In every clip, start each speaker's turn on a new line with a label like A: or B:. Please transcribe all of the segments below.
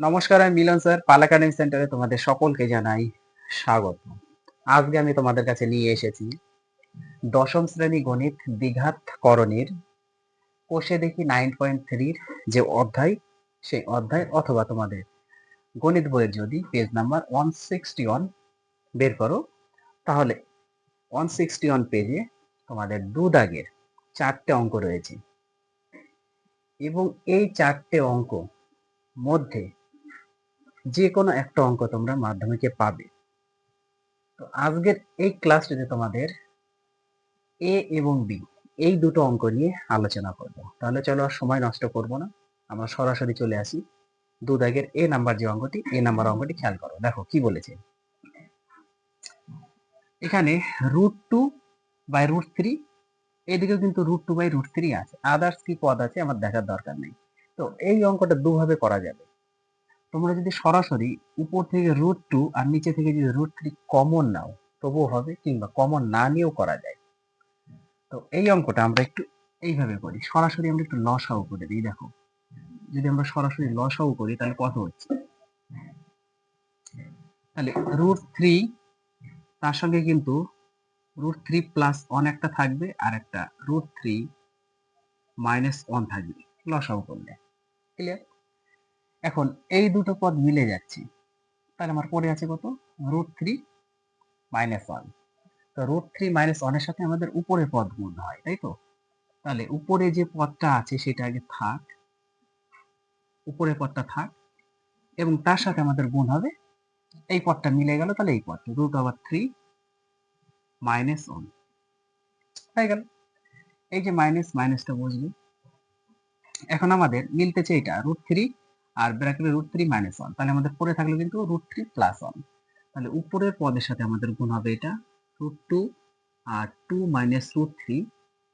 A: নমস্কার, আমি মিলন স্যার। পাল একাডেমি সেন্টারে তোমাদের সকলকে জানাই স্বাগত। আজকে আমি তোমাদের কাছে নিয়ে এসেছি দশম শ্রেণি গণিত দ্বিঘাত করণের কোষে দেখি নাইন পয়েন্ট থ্রির যে অধ্যায়, সেই অধ্যায় অথবা তোমাদের গণিত বইয়ের যদি page number one sixty one বের করো, তাহলে ওয়ান সিক্সটি ওয়ান পেজে তোমাদের দু দাগের চারটে অঙ্ক রয়েছে। এবং এই চারটে অঙ্ক মধ্যে যে কোনো একটা অঙ্ক তোমরা মাধ্যমিকে পাবে। তো আজকের এই ক্লাসটিতে তোমাদের এ এবং বি এই দুটো অঙ্ক নিয়ে আলোচনা করব। তাহলে চলো আর সময় নষ্ট করব না, আমরা সরাসরি চলে আসি। দু দাগের এ নাম্বার যে অঙ্কটি এ নাম্বার অঙ্কটি খেয়াল করো, দেখো কি বলেছে। এখানে root two by root three এদিকেও কিন্তু root two by root three আছে। আদার্স কি পদ আছে, আমার দেখার দরকার নেই। তো এই অঙ্কটা দুভাবে করা যাবে। তোমরা যদি সরাসরি উপর থেকে রুট টু আর নিচে থেকে যদি রুট থ্রি কমন নাও, তবুও হবে কিংবা কমন না নিয়েও করা যায়। তো এই অঙ্কটা আমরা একটু এইভাবে করি। সরাসরি আমরা একটু লসাও করে দিই, দেখো। যদি আমরা সরাসরি লসাও করি, তাহলে কত হচ্ছে? তাহলে রুট থ্রি তার সঙ্গে কিন্তু রুট থ্রি প্লাস ওয়ান একটা থাকবে আর একটা রুট থ্রি মাইনাস ওয়ান থাকবে। লসাও করলে। ক্লিয়ার এখন এই দুটো পদ মিলে যাচ্ছে। তাহলে আমার পরে আছে কত? রুট থ্রি মাইনাস ওয়ান তো রুট থ্রি মাইনাস ওয়ানের সাথে আমাদের উপরে পদ গুণ হয়, তাই তো? তাহলে উপরে যে পদটা আছে সেটা আগে থাক উপরে পদটা থাক, এবং তার সাথে আমাদের গুণ হবে, এই পদটা মিলে গেল তাহলে এই পদটা root over three minus one হয়ে গেল। এই যে মাইনাস মাইনাসটা বসবে। এখন আমাদের মিলতেছে এটা রুট থ্রি আর ব্র্যাকেটে রুট থ্রি মাইনাস ওয়ান তাহলে আমাদের পরে থাকল কিন্তু রুট থ্রি প্লাস ওয়ান তাহলে উপরের পদের সাথে আমাদের গুণ হবে এটা রুট টু আর টু মাইনাস রুট থ্রি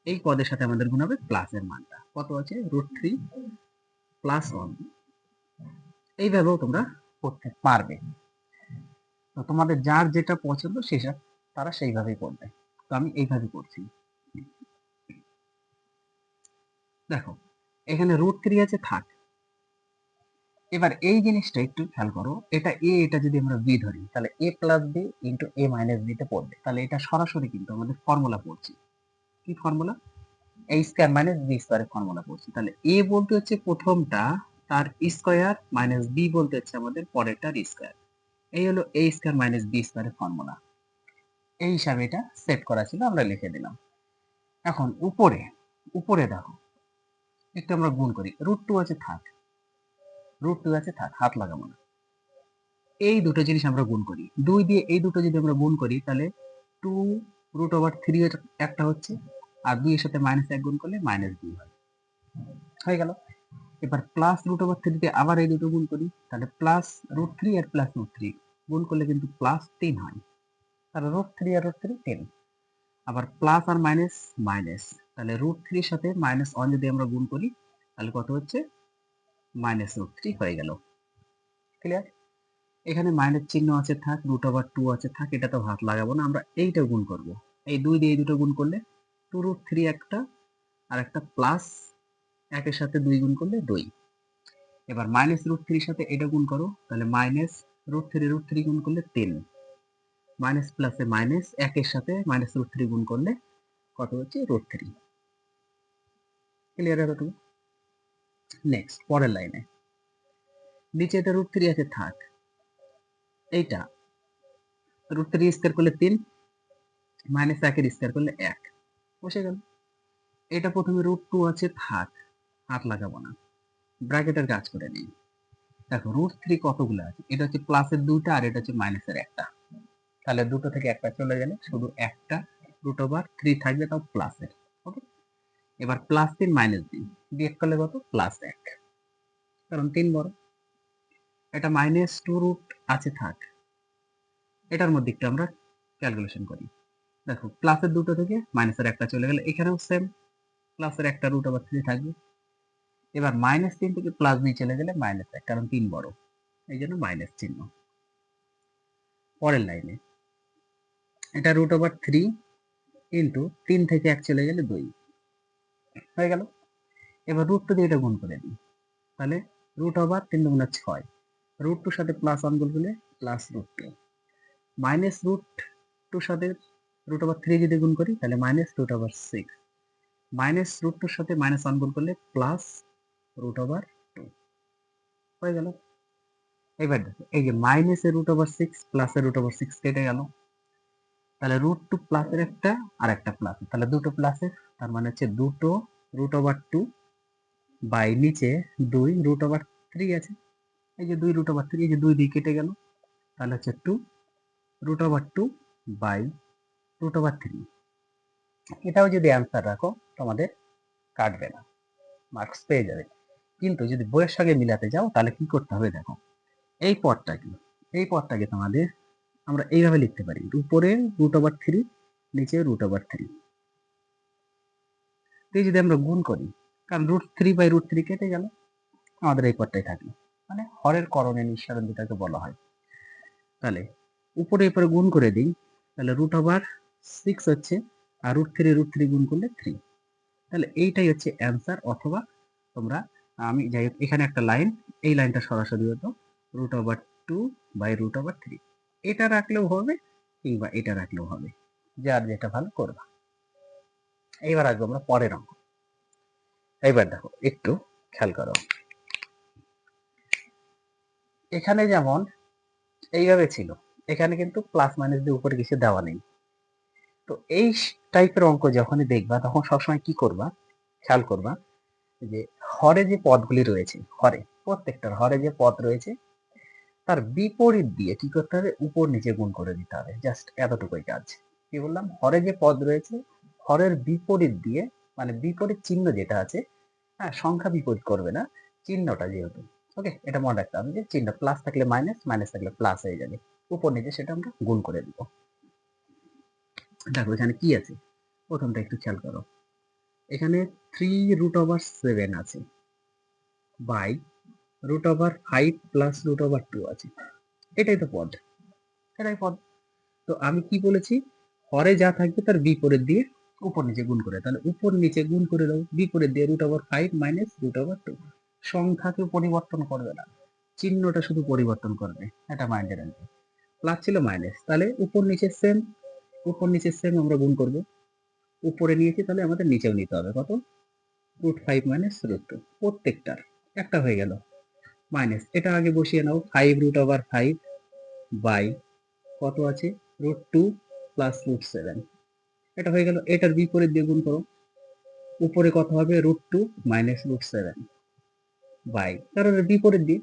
A: এই পদের সাথে আমাদের গুণ হবে প্লাসের মানটা। কত আছে? রুট থ্রি প্লাস ওয়ান এইভাবেও তোমরা করতে পারবে। তো তোমাদের যার যেটা পছন্দ সেসব তারা সেইভাবেই করবে। তো আমি এইভাবে করছি। দেখো, এখানে রুট থ্রি আছে থাক এবার এই জিনিসটা একটু খেয়াল করো, এটা এ এটা যদি আমরা বি ধরি, তাহলে A plus B into A minus বিতে পড়বে। তাহলে এটা সরাসরি কিন্তু আমাদের ফর্মুলা পড়ছি। কি formula A square minus B স্কোয়ারের ফর্মুলা পড়ছি। তাহলে এ বলতে হচ্ছে প্রথমটা, তার স্কোয়ার মাইনাস বি বলতে হচ্ছে আমাদের পরেরটার স্কোয়ার এই হলো এ স্কোয়ার মাইনাস বি স্কোয়ারের ফর্মুলা এই হিসাবে এটা সেট করা ছিল, আমরা লিখে দিলাম। এখন উপরে উপরে দেখো, একটু আমরা গুণ করি। রুট টু আছে, থাক। রুট টু আছে, থাক, হাত লাগাবো না। এই দুটো জিনিস আমরা গুণ করি। দুই দিয়ে এই দুটো যদি আমরা গুণ করি, তাহলে টু রুট ওভার থ্রি একটা হচ্ছে, আর দুইয়ের সাথে মাইনাস এক গুণ করলে মাইনাস দুই হয়। হয়ে গেল। এবার প্লাস রুট ওভার থ্রি দিয়ে আবার এই দুটো গুণ করি, তাহলে প্লাস রুট থ্রি আর প্লাস রুট থ্রি গুণ করলে কিন্তু প্লাস তিন হয়। তাহলে রুট থ্রি আর রুট থ্রি টেন আবার প্লাস আর মাইনাস মাইনাস তাহলে রুট থ্রির সাথে মাইনাস ওয়ান যদি আমরা গুণ করি, তাহলে কত হচ্ছে? মাইনাস রুট থ্রি হয়ে গেল। ক্লিয়ার এখানে মাইনাস চিহ্ন আছে, থাক রুট ওভার টু আছে, থাক, এটা তো হাত লাগাবো না, আমরা এইটা গুণ করব। এই দুই দিয়ে দুটো গুণ করলে টু রুট থ্রি একটা, আর একটা প্লাস একের সাথে দুই গুণ করলে দুই। এবার মাইনাস রুট থ্রির সাথে এটা গুণ করো, তাহলে minus root three root three গুণ করলে তিন। মাইনাস প্লাসে মাইনাস একের সাথে মাইনাস রুট থ্রি গুণ করলে কত হচ্ছে রুট থ্রি ক্লিয়ার এতটুকু নেক্সট পরের লাইনে নিচে এটা রুট থ্রি আছে, থাক। এইটা রুট থ্রি স্কোয়ার করলে তিন মাইনাস একের স্কোয়ার করলে এক। বসে গেল। এটা প্রথমে রুট টু আছে, থাক। হাত লাগাবো না। ব্র্যাকেটের কাজ করে নিই। দেখো রুট থ্রি কতগুলো আছে? এটা হচ্ছে প্লাসের দুইটা আর এটা হচ্ছে মাইনাসের একটা। তাহলে দুটো থেকে একটা চলে গেলে শুধু একটা রুট ওভার থ্রি থাকবে, তাও প্লাসের ওকে এবার প্লাস তিন মাইনাস তিন। বিয়োগ করলে কত? প্লাস এক। কারণ তিন বড়। এটা মাইনাস টু রুট আছে, থাক। এটার মধ্যে একটু আমরা ক্যালকুলেশন করি। দেখো প্লাসের দুটো থেকে মাইনাসের একটা চলে গেলে এখানেও সেম প্লাসের একটা রুট আবার থ্রি থাকবে। এবার মাইনাস তিন থেকে প্লাস দুই চলে গেলে মাইনাস এক, কারণ তিন বড়। এই জন্য মাইনাস চিহ্ন। পরের লাইনে এটা রুট ওভার থ্রি ইন্টু তিন থেকে এক চলে গেলে দুই। হয়ে গেল। এবার রুট টু দিয়ে এটা গুণ করে দিই। তাহলে রুট ওভার তিন দুগুণা ছয়। রুট টুর সাথে প্লাস ওয়ান গুণ করলে plus root two minus root টুর সাথে রুট ওভার থ্রি যদি গুণ করি, তাহলে minus root over six minus root টুর সাথে মাইনাস ওয়ান গুণ করলে প্লাস রুট ওভার টু হয়ে গেল। এবার দেখো, এই যে মাইনাসের রুট ওভার সিক্স প্লাসের রুট ওভার সিক্স কেটে গেল। তাহলে রুট টু প্লাসের একটা আর একটা প্লাস তাহলে দুটো প্লাসের তার মানে হচ্ছে দুটো রুট ওভার টু বাই নিচে দুই রুট ওভার থ্রি আছে। এই যে দুই রুট ওভার থ্রি এই যে দুই দিয়ে কেটে গেল। তাহলে হচ্ছে two root over two by root over three এটাও যদি অ্যান্সার রাখো, তোমাদের কাটবে না। মার্কস পেয়ে যাবে। কিন্তু যদি বইয়ের সঙ্গে মিলাতে যাও, তাহলে কি করতে হবে দেখো? এই পদটা কি এই পদটাকে তোমাদের আমরা এইভাবে লিখতে পারি। উপরে রুট ওভার থ্রি নিচে রুট ওভার থ্রি এই যদি আমরা গুণ করি, কারণ root three by root three কেটে গেল, আমাদের এই পদটাই থাকল। মানে হরের করণে নিঃসারণ যেটাকে বলা হয়। তাহলে উপরে উপরে গুণ করে দিই, তাহলে রুট ওভার সিক্স হচ্ছে, আর রুট থ্রি রুট থ্রি গুণ করলে থ্রি তাহলে এইটাই হচ্ছে অ্যান্সার অথবা তোমরা, আমি যাই হোক, এখানে একটা লাইন এই লাইনটা সরাসরি হতো root over two by root over three এটা রাখলেও হবে কিংবা এটা রাখলেও হবে। যার যেটা ভালো করবা। এইবার আসব আমরা পরের অঙ্ক। এইবার দেখো, একটু খেয়াল করো। এখানে যেমন এইভাবে ছিল, এখানে কিন্তু প্লাস মাইনাস দিয়ে উপরে কিছু দেওয়া নেই। তো এই টাইপের অঙ্ক যখনই দেখবা, তখন সবসময় কি করবা? খেয়াল করবা যে হরে যে পদগুলি রয়েছে, হরে, প্রত্যেকটার হরে যে পদ রয়েছে তার বিপরীত দিয়ে কি করতে হবে? উপর নিচে গুণ করে দিতে হবে। জাস্ট এতটুকুই কাজ। কি বললাম? হরে যে পদ রয়েছে, হরের বিপরীত দিয়ে মানে বিপরীত চিহ্ন যেটা আছে হ্যাঁ সংখ্যা বিপরীত করবে না, চিহ্নটা যেহেতু। ওকে এটা মনে রাখতে হবে যে চিহ্ন প্লাস থাকলে মাইনাস মাইনাস থাকলে প্লাস হয়ে যাবে। উপর নিচে সেটা আমরা গুণ করে দিব। দেখো এখানে কি আছে? প্রথমটা একটু খেয়াল করো। এখানে থ্রি রুট ওভার সেভেন আছে। By root over five plus root over two আছে। এটাই তো পদ। এটাই পদ। তো আমি কি বলেছি? হরে যা থাকবে তার বিপরীত দিয়ে উপর নিচে গুণ করে। তাহলে উপর নিচে গুণ করে দাও, বিপরীত দিয়ে root over five minus root over two সংখ্যাকে পরিবর্তন করবে না। চিহ্নটা শুধু পরিবর্তন করবে। এটা মাইন্ডে রাখবে প্লাস ছিল মাইনাস তাহলে উপর নিচে সেম উপর নিচে সেম আমরা গুণ করব। উপরে নিয়েছি তাহলে আমাদের নিচেও নিতে হবে। কত? Root five minus root two প্রত্যেকটার। একটা হয়ে গেল। মাইনাস এটা আগে বসিয়ে নাও five root over five by কত আছে? Root two plus root seven এটা হয়ে গেল, এটার বিপরীত দিয়ে গুণ করো। উপরে কত হবে? Root two minus root seven by কারণ বিপরীত দিয়ে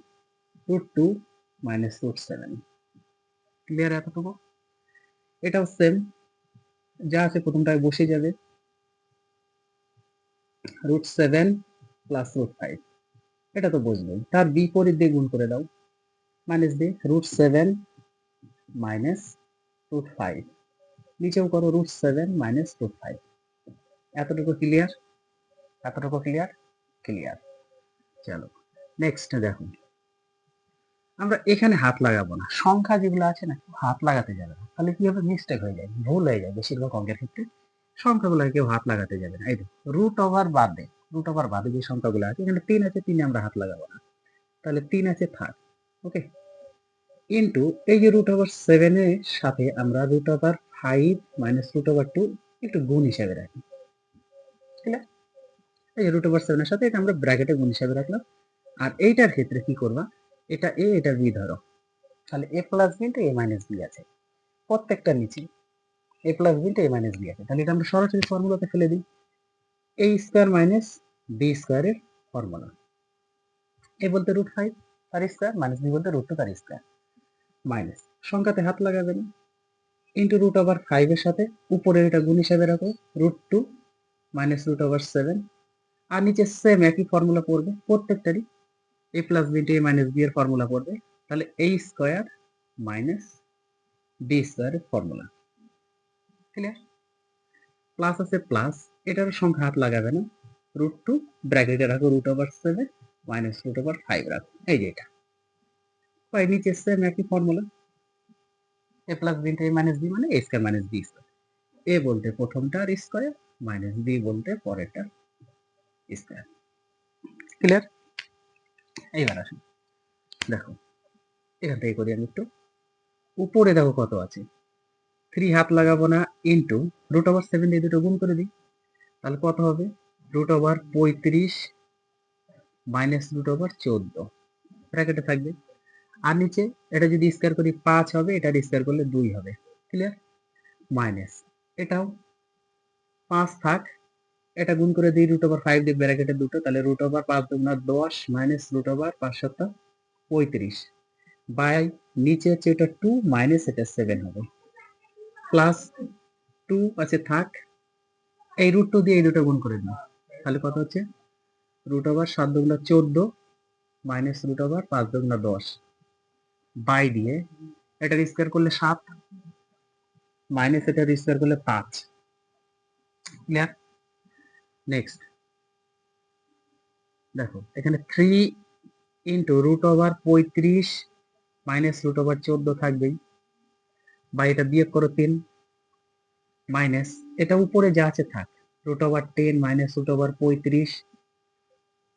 A: root two minus root seven clear এতটুকু? এটাও সেম যা আছে প্রথমটায় বসে যাবে। Root seven plus root five এটা তো বুঝবেন তার বিপরীত দিয়ে গুণ করে দাও। মাইনাস দিয়ে root seven minus root five নিচেও করো root seven minus root five এতটুকু ক্লিয়ার এতটুকু ক্লিয়ার ক্লিয়ার চলো নেক্সট দেখুন। আমরা এখানে হাত লাগাবো না। সংখ্যা যেগুলো আছে না হাত লাগাতে যাবে না। তাহলে কি হবে? মিস্টেক হয়ে যায়, ভুল হয়ে যায় বেশিরভাগ অঙ্কের ক্ষেত্রে। সংখ্যাগুলো কেউ হাত লাগাতে যাবে না। এই রুট ওভার বাদে রুট ওভার বাদে যে সংখ্যাগুলো আছে, এখানে তিন আছে, তিনে আমরা হাত লাগাবো না। তাহলে তিন আছে থাক ওকে ইন্টু এই যে রুট ওভার সেভেনের সাথে আমরা root over five minus root over two একটু গুণ হিসাবে রাখি। ঠিক আছে এই রুট ওভার সেভেনের সাথে এটা আমরা ব্র্যাকেটে গুণ হিসাবে রাখলাম। আর এইটার ক্ষেত্রে কি করবা? এটা এ এটা বি ধরো। তাহলে A plus B A minus B আছে। প্রত্যেকটা নিচে A plus B A minus B আছে। তাহলে এটা আমরা সরাসরি ফর্মুলাতে ফেলে দিই। এ স্কোয়ার মাইনাস বি স্কোয়ারের ফর্মুলা এ বলতে রুট ফাইভ তার স্কোয়ার মাইনাস বি বলতে রুট টু তার স্কোয়ার মাইনাস সংখ্যাতে হাত লাগাবে না ইন্টু রুট ওভার ফাইভের সাথে উপরে এটা গুণ হিসাবে রাখো। Root two minus root over seven আর নিচে সেম একই ফর্মুলা পড়বে। প্রত্যেকটারই A plus B A minus B এর ফর্মুলা পড়বে। তাহলে এ স্কোয়ার মাইনাস বি স্কোয়ারের ফর্মুলা ক্লিয়ার প্লাস আছে প্লাস এটার সংখ্যা হাত লাগাবে না। রুট টু ব্র্যাকেটে রাখো root over seven minus root over five রাখো। এই যে এটা। এর নিচে সেম একই formula A plus B A minus B মানে A square minus B square A বলতে প্রথমটার স্কোয়ার মাইনাস বি বলতে পরেরটার স্কোয়ার ক্লিয়ার এইবার আসুন। দেখো, এখান থেকে করি আমি একটু। উপরে দেখো কত আছে। থ্রি হাত লাগাবো না ইন্টু রুট ওভার সেভেন দিয়ে দুটো গুণ করে দিই। তাহলে কত হবে? রুট ওভার পঁয়ত্রিশ মাইনাস রুট ওভার চোদ্দ। ব্র্যাকেটে থাকবে। আর নিচে এটা যদি স্কোয়ার করি পাঁচ হবে, এটা স্কোয়ার করলে দুই হবে। ক্লিয়ার মাইনাস এটাও পাঁচ থাক। এটা গুণ করে দিই রুট ওভার ফাইভ দিই ব্র্যাকেটে দুটো, তাহলে রুট ওভার পাঁচ দুগুণা দশ মাইনাস রুট ওভার পাঁচ সাত পঁয়ত্রিশ। বাই নিচে হচ্ছে এটা টু মাইনাস এটা সেভেন হবে। প্লাস টু আছে থাক। এই রুট টু দিয়ে এই দুটো গুণ করে দিই তাহলে কত হচ্ছে? রুট ওভার সাত দুগুণা চোদ্দ মাইনাস রুট ওভার পাঁচ দুগুণা দশ বাই দিয়ে এটার স্কোয়ার করলে সাত মাইনাস এটার স্কোয়ার করলে পাঁচ। ক্লিয়ার নেক্সট দেখো, এখানে থ্রি ইন্টু রুট ওভার পঁয়ত্রিশ মাইনাস রুট ওভার চোদ্দ থাকবেই। বা এটা বিয়োগ করো তিন মাইনাস এটা উপরে যা আছে থাক। Root over ten minus root over পঁয়ত্রিশ।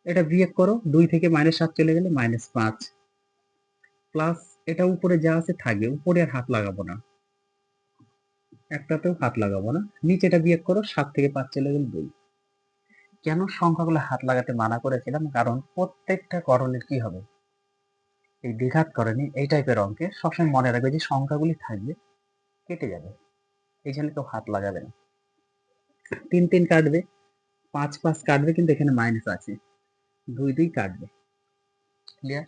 A: এটা বিয়োগ করো, দুই থেকে মাইনাস সাত চলে গেলে মাইনাস পাঁচ। প্লাস এটা উপরে যা আছে থাকবে, উপরে আর হাত লাগাবো না। একটাতেও হাত লাগাবো না। নিচেটা বিয়োগ করো, সাত থেকে পাঁচ চলে গেলে দুই। কেন সংখ্যাগুলো হাত লাগাতে মানা করেছিলাম? কারণ প্রত্যেকটা করণের কি হবে? এই দ্বিঘাত করণে, এই টাইপের অঙ্কে সবসময় মনে রাখবে যে সংখ্যাগুলি থাকবে, কেটে যাবে। এই জন্য কেউ হাত লাগাবে না। তিন তিন কাটবে, পাঁচ পাঁচ কাটবে কিন্তু এখানে মাইনাস আছে। দুই দুই কাটবে। ক্লিয়ার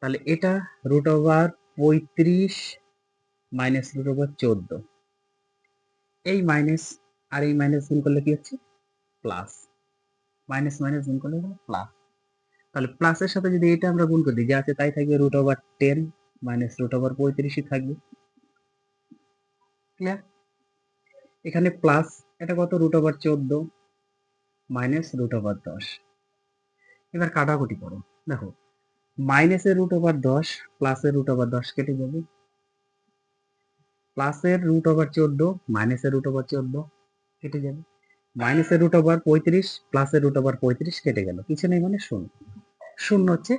A: তাহলে এটা রুট ওভার পঁয়ত্রিশ মাইনাস রুট ওভার চোদ্দ। এই মাইনাস আর এই মাইনাস গুণ করলে কি হচ্ছে? প্লাস মাইনাস মাইনাস গুণ করলে প্লাস তাহলে প্লাসের সাথে যদি এটা আমরা গুণ করি, যা আছে তাই থাকবে root over ten minus root over পঁয়ত্রিশই থাকবে। ক্লিয়ার এখানে প্লাস এটা কত? রুট ওভার চোদ্দ মাইনাস রুট ওভার দশ। এবার কাটাকুটি করো। দেখো মাইনাসের রুট ওভার দশ প্লাসের রুট ওভার দশ কেটে যাবে। প্লাসের রুট ওভার চোদ্দ মাইনাসের রুট ওভার চোদ্দ কেটে যাবে। মাইনাসের রুট ওভার পঁয়ত্রিশ প্লাসের রুট ওভার পঁয়ত্রিশ কেটে গেল। কিছু নেই মানে শূন্য। শূন্য হচ্ছে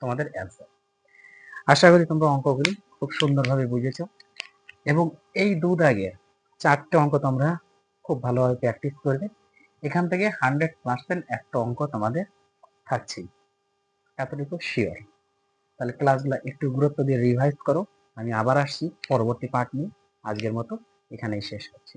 A: তোমাদের অ্যান্সার আশা করি তোমরা অঙ্কগুলি খুব সুন্দরভাবে বুঝেছ। এবং এই দু দাগের চারটে অঙ্ক তোমরা খুব ভালোভাবে প্র্যাকটিস করবে। এখান থেকে হান্ড্রেড পার্সেন্ট একটা অঙ্ক তোমাদের থাকছেই এতটুকু শিওর তাহলে ক্লাসগুলো একটু গুরুত্ব দিয়ে রিভাইজ করো। আমি আবার আসছি পরবর্তী পার্ট নিয়ে। আজকের মতো এখানেই শেষ করছি।